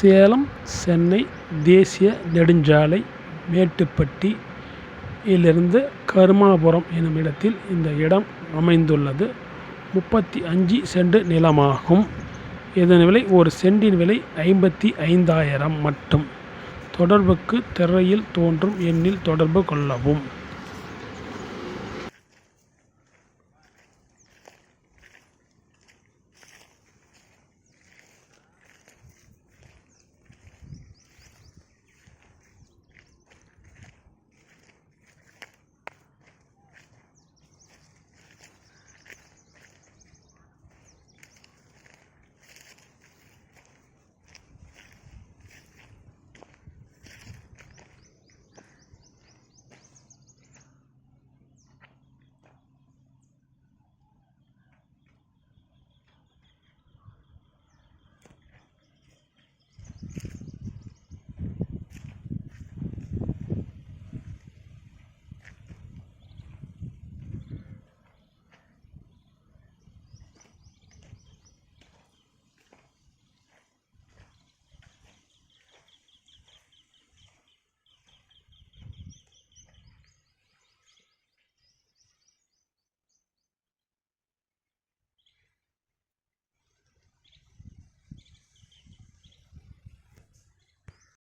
சேலம் சென்னை தேசிய நெடுஞ்சாலை மேட்டுப்பட்டி இலிருந்து கருமாபுரம் எனும் இடத்தில் இந்த இடம் அமைந்துள்ளது. முப்பத்தி அஞ்சு சென்ட் நிலமாகும். இதன் விலை ஒரு சென்டின் விலை ஐம்பத்தி ஐந்தாயிரம் மட்டும். தொடர்புக்கு திரையில் தோன்றும் எண்ணில் தொடர்பு கொள்ளவும்.